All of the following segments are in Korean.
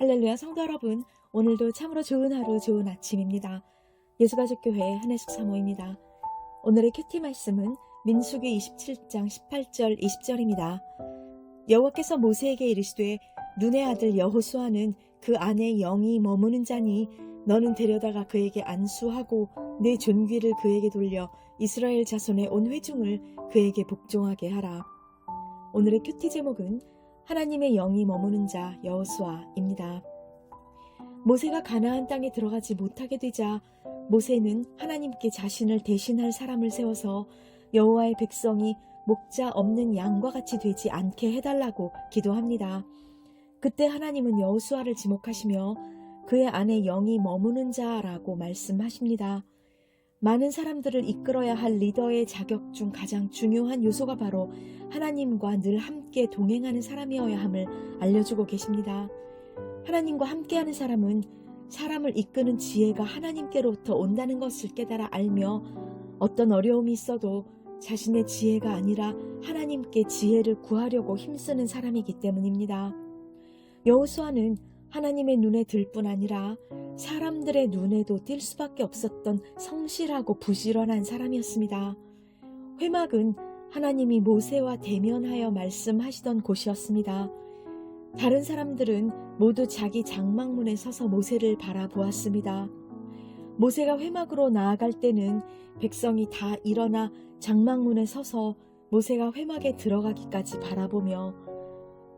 할렐루야 성도 여러분 오늘도 참으로 좋은 하루 좋은 아침입니다. 예수가족교회 한혜숙 사모입니다. 오늘의 큐티 말씀은 민수기 27장 18절 20절입니다. 여호와께서 모세에게 이르시되 눈의 아들 여호수아는 그 안에 영이 머무는 자니 너는 데려다가 그에게 안수하고 내 존귀를 그에게 돌려 이스라엘 자손의 온 회중을 그에게 복종하게 하라. 오늘의 큐티 제목은 하나님의 영이 머무는 자 여호수아입니다. 모세가 가나안 땅에 들어가지 못하게 되자 모세는 하나님께 자신을 대신할 사람을 세워서 여호와의 백성이 목자 없는 양과 같이 되지 않게 해달라고 기도합니다. 그때 하나님은 여호수아를 지목하시며 그의 안에 영이 머무는 자라고 말씀하십니다. 많은 사람들을 이끌어야 할 리더의 자격 중 가장 중요한 요소가 바로 하나님과 늘 함께 동행하는 사람이어야 함을 알려주고 계십니다. 하나님과 함께하는 사람은 사람을 이끄는 지혜가 하나님께로부터 온다는 것을 깨달아 알며 어떤 어려움이 있어도 자신의 지혜가 아니라 하나님께 지혜를 구하려고 힘쓰는 사람이기 때문입니다. 여호수아는 하나님의 눈에 들 뿐 아니라 사람들의 눈에도 띌 수밖에 없었던 성실하고 부지런한 사람이었습니다. 회막은 하나님이 모세와 대면하여 말씀하시던 곳이었습니다. 다른 사람들은 모두 자기 장막문에 서서 모세를 바라보았습니다. 모세가 회막으로 나아갈 때는 백성이 다 일어나 장막문에 서서 모세가 회막에 들어가기까지 바라보며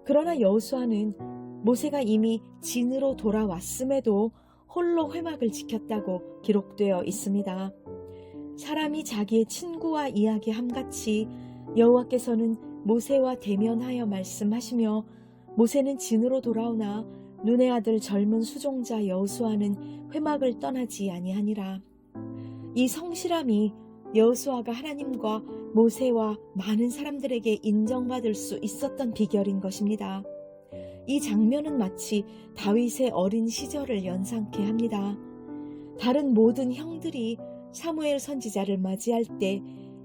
그러나 여호수아는 모세가 이미 진으로 돌아왔음에도 홀로 회막을 지켰다고 기록되어 있습니다. 사람이 자기의 친구와 이야기함같이 여호와께서는 모세와 대면하여 말씀하시며 모세는 진으로 돌아오나 눈의 아들 젊은 수종자 여호수아는 회막을 떠나지 아니하니라. 이 성실함이 여호수아가 하나님과 모세와 많은 사람들에게 인정받을 수 있었던 비결인 것입니다. 이 장면은 마치 다윗의 어린 시절을 연상케 합니다. 다른 모든 형들이 사무엘 선지자를 맞이할 때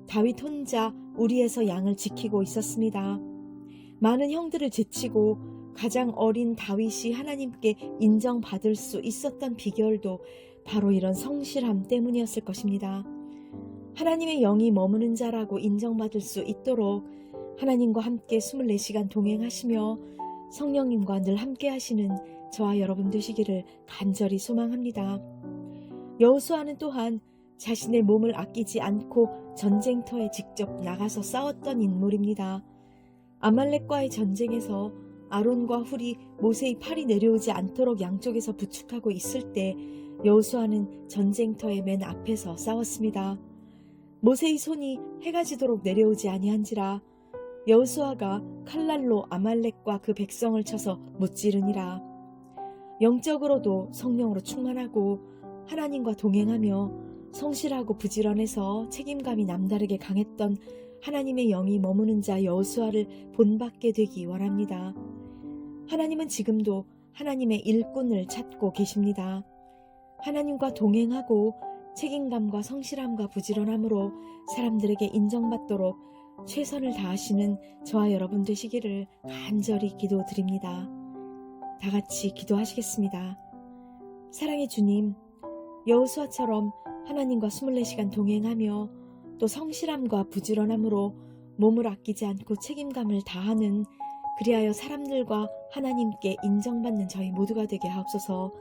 다윗 혼자 우리에서 양을 지키고 있었습니다. 많은 형들을 제치고 가장 어린 다윗이 하나님께 인정받을 수 있었던 비결도 바로 이런 성실함 때문이었을 것입니다. 하나님의 영이 머무는 자라고 인정받을 수 있도록 하나님과 함께 24시간 동행하시며 성령님과 늘 함께 하시는 저와 여러분 되시기를 간절히 소망합니다. 여호수아는 또한 자신의 몸을 아끼지 않고 전쟁터에 직접 나가서 싸웠던 인물입니다. 아말렉과의 전쟁에서 아론과 훌이 모세의 팔이 내려오지 않도록 양쪽에서 부축하고 있을 때 여호수아는 전쟁터의 맨 앞에서 싸웠습니다. 모세의 손이 해가 지도록 내려오지 아니한지라 여호수아가 칼날로 아말렉과 그 백성을 쳐서 무찌르니라. 영적으로도 성령으로 충만하고 하나님과 동행하며 성실하고 부지런해서 책임감이 남다르게 강했던 하나님의 영이 머무는 자 여호수아를 본받게 되기 원합니다. 하나님은 지금도 하나님의 일꾼을 찾고 계십니다. 하나님과 동행하고 책임감과 성실함과 부지런함으로 사람들에게 인정받도록 최선을 다하시는 저와 여러분 되시기를 간절히 기도드립니다. 다 같이 기도하시겠습니다. 사랑의 주님, 여호수아처럼 하나님과 24시간 동행하며 또 성실함과 부지런함으로 몸을 아끼지 않고 책임감을 다하는 그리하여 사람들과 하나님께 인정받는 저희 모두가 되게 하옵소서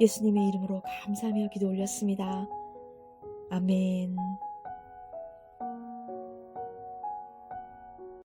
예수님의 이름으로 감사하며 기도 올렸습니다. 아멘.